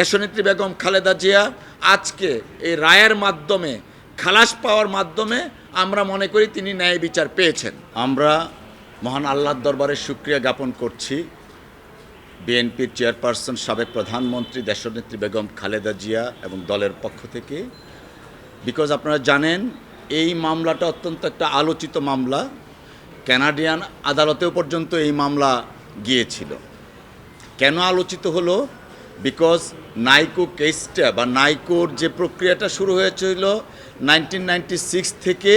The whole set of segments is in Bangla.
দেশনেত্রী বেগম খালেদা জিয়া, আজকে এই রায়ের মাধ্যমে, খালাস পাওয়ার মাধ্যমে আমরা মনে করি তিনি ন্যায় বিচার পেয়েছেন। আমরা মহান আল্লাহর দরবারে সুক্রিয়া জ্ঞাপন করছি। বিএনপির চেয়ারপারসন, সাবেক প্রধানমন্ত্রী, দেশনেত্রী বেগম খালেদা জিয়া এবং দলের পক্ষ থেকে। বিকজ আপনারা জানেন, এই মামলাটা অত্যন্ত একটা আলোচিত মামলা। ক্যানাডিয়ান আদালতেও পর্যন্ত এই মামলা গিয়েছিল। কেন আলোচিত হলো? বিকজ নাইকো কেসটা বা নাইকোর যে প্রক্রিয়াটা শুরু হয়েছিল নাইনটিন থেকে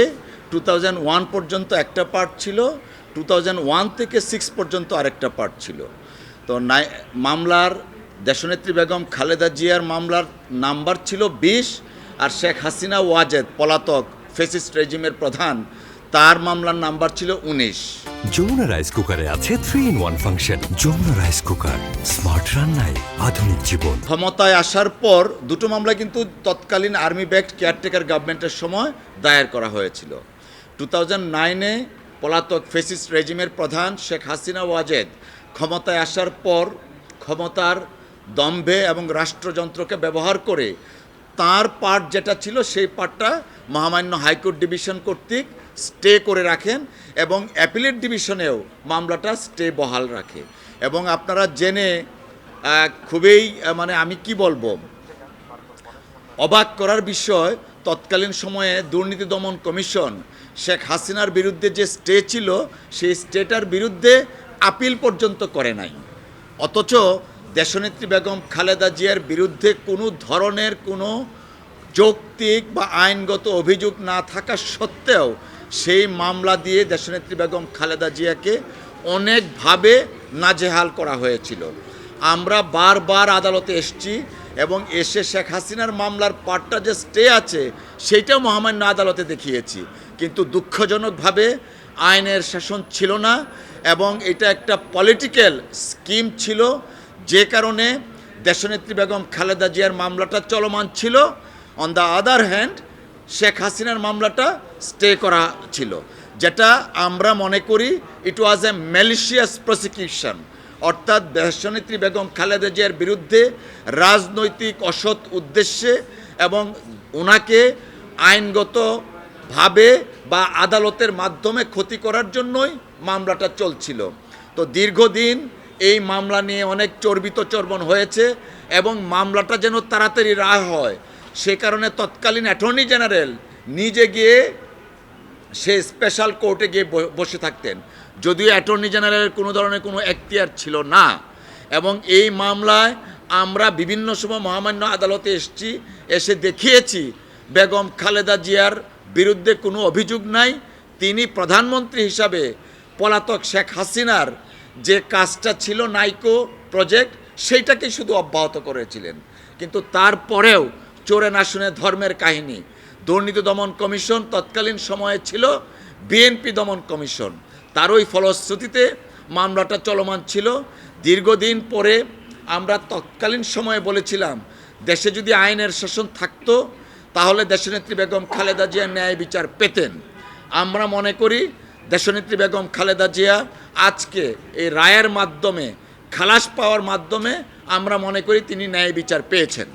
টু পর্যন্ত একটা পার্ট ছিল টু থেকে সিক্স পর্যন্ত আরেকটা পার্ট ছিল। তো নাই মামলার দেশনেত্রী বেগম খালেদা জিয়ার মামলার নাম্বার ছিল বিশ, আর শেখ হাসিনা ওয়াজেদ, পলাতক ফেসিস্ট রেজিমের প্রধান, তার মামলার নাম্বার ছিল উনিশ। যমুনা রাইস কুকারে আছে three in one function Jamuna rice cooker smart রান্নায় আধুনিক জীবন। ক্ষমতায় আসার পর দুটো মামলা কিন্তু তৎকালীন আর্মি ব্যাক্ট কেয়ারটেকার গভর্নমেন্টের সময় দায়ের করা হয়েছিল। টু থাউজেন্ড নাইনে পলাতক ফেসিস্ট রেজিমের প্রধান শেখ হাসিনা ওয়াজেদ ক্ষমতায় আসার পর ক্ষমতার দম্ভে এবং রাষ্ট্রযন্ত্রকে ব্যবহার করে তার পার্ট যেটা ছিল সেই পার্টটা মহামান্য হাইকোর্ট ডিভিশন কর্তৃক স্টে করে রাখেন এবং অ্যাপিলেট ডিভিশনেও মামলাটা স্টে বহাল রাখে। এবং আপনারা জেনে খুবই মানে আমি কি বলব? অবাক করার বিষয়, তৎকালীন সময়ে দুর্নীতি দমন কমিশন শেখ হাসিনার বিরুদ্ধে যে স্টে ছিল, সেই স্টেটার বিরুদ্ধে আপিল পর্যন্ত করে নাই। অথচ দেশনেত্রী বেগম খালেদা জিয়ার বিরুদ্ধে কোনো ধরনের কোনো যৌক্তিক বা আইনগত অভিযোগ না থাকা সত্ত্বেও সেই মামলা দিয়ে দেশনেত্রী বেগম খালেদা জিয়াকে অনেকভাবে নাজেহাল করা হয়েছিল। আমরা বারবার আদালতে এসছি এবং এসে শেখ হাসিনার মামলার পার্টটা যে স্টে আছে, সেইটাও মহামান্য আদালতে দেখিয়েছি। কিন্তু দুঃখজনকভাবে আইনের শাসন ছিল না এবং এটা একটা পলিটিক্যাল স্কিম ছিল, যে কারণে দেশনেত্রী বেগম খালেদা জিয়ার মামলাটা চলমান ছিল। On the other hand Sheikh হাসিনার মামলাটা স্টে করা ছিল। যেটা আমরা মনে করি ইট ওয়াজ এ ম্যালিশিয়াস প্রসিকিউশন অর্থাৎ দেশনেত্রী বেগম খালেদা জিয়ার বিরুদ্ধে রাজনৈতিক অসৎ উদ্দেশ্যে এবং ওনাকে আইনগতভাবে বা আদালতের মাধ্যমে ক্ষতি করার জন্যই মামলাটা চলছিল। তো দীর্ঘদিন এই মামলা নিয়ে অনেক চর্বিত চর্বণ হয়েছে এবং মামলাটা যেন তাড়াতাড়ি রায় হয় সে কারণে তৎকালীন অ্যাটর্নি জেনারেল নিজে গিয়ে সে স্পেশাল কোর্টে গিয়ে বসে থাকতেন। যদিও অ্যাটর্নি জেনারেলের কোনো ধরনের কোনো এখতিয়ার ছিল না, এবং এই মামলায় আমরা বিভিন্ন সময় মহামান্য আদালতে এসেছি, এসে দেখিয়েছি বেগম খালেদা জিয়ার বিরুদ্ধে কোনো অভিযোগ নাই। তিনি প্রধানমন্ত্রী হিসাবে পলাতক শেখ হাসিনার যে কাজটা ছিল নাইকো প্রজেক্ট সেইটাকে শুধু অব্যাহত করেছিলেন। কিন্তু তারপরেও চোরে না শুনে ধর্মের কাহিনী। দুর্নীতি দমন কমিশন তৎকালীন সময়ে ছিল বিএনপি দমন কমিশন। তারই ফলশ্রুতিতে মামলাটা চলমান ছিল। দীর্ঘদিন পরে আমরা তৎকালীন সময়ে বলেছিলাম, দেশে যদি আইনের শাসন থাকতো, তাহলে দেশনেত্রী বেগম খালেদা জিয়া ন্যায় বিচার পেতেন। আমরা মনে করি, দেশনেত্রী বেগম খালেদা জিয়া আজকে এই রায়ের মাধ্যমে, খালাস পাওয়ার মাধ্যমে আমরা মনে করি তিনি ন্যায় বিচার পেয়েছেন।